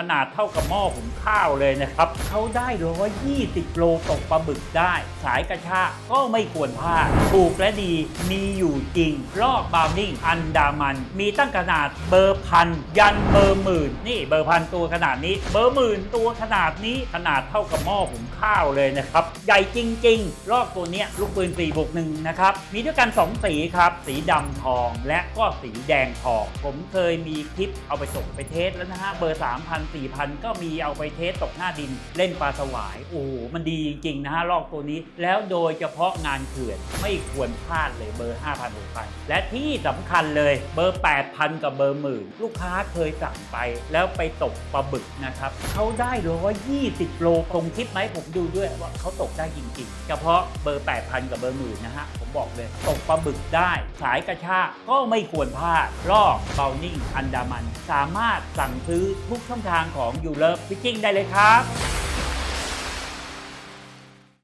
ขนาดเท่ากับหม้อหุงข้าวเลยนะครับ เขาได้ร้อยยี่สิบโลตกปลาบึกได้ สายกระชากก็ไม่ควรพลาด ถูกและดีมีอยู่จริงรอบบาวนิ่งอันดามัน มีตั้งขนาดเบอร์พัน ยันเบอร์หมื่น นี่เบอร์พันตัวขนาดนี้ เบอร์หมื่นตัวขนาดนี้ขนาดเท่ากับหม้อหุงข้าวเลยนะครับ ใหญ่จริงๆรอบตัวเนี้ยลูกปืน4บวกหนึ่งนะครับ มีด้วยกัน 2 สีครับ สีดำทองและก็สีแดงทอง ผมเคยมีคลิปเอาไปส่งไปเทสแล้วนะฮะเบอร์สามพัน3,000 4,000 ก็มีเอาไปเทสตกหน้าดิน เล่นปลาสวาย โอ้โห มันดีจริง ๆ นะฮะลอกตัวนี้ แล้วโดยเฉพาะงานเขื่อนไม่ควรพลาดเลยเบอร์ 5,000 6,000 และที่สำคัญเลยเบอร์ 8,000 กับเบอร์หมื่นลูกค้าเคยสั่งไป แล้วไปตกปลาบึกนะครับเขาได้ร้อยยี่สิบโลคงคลิปไหมผมดูด้วยว่าเขาตกได้จริงๆ เฉพาะเบอร์ 8,000 กับเบอร์หมื่นนะฮะผมบอกเลยตกปลาบึกได้ สายกระชากก็ไม่ควรพลาดลอกเบลนิ่งอันดามัน สามารถสั่งซื้อทุกช่องทางทางของยูเลิฟฟิชชิ่งได้เลยครับ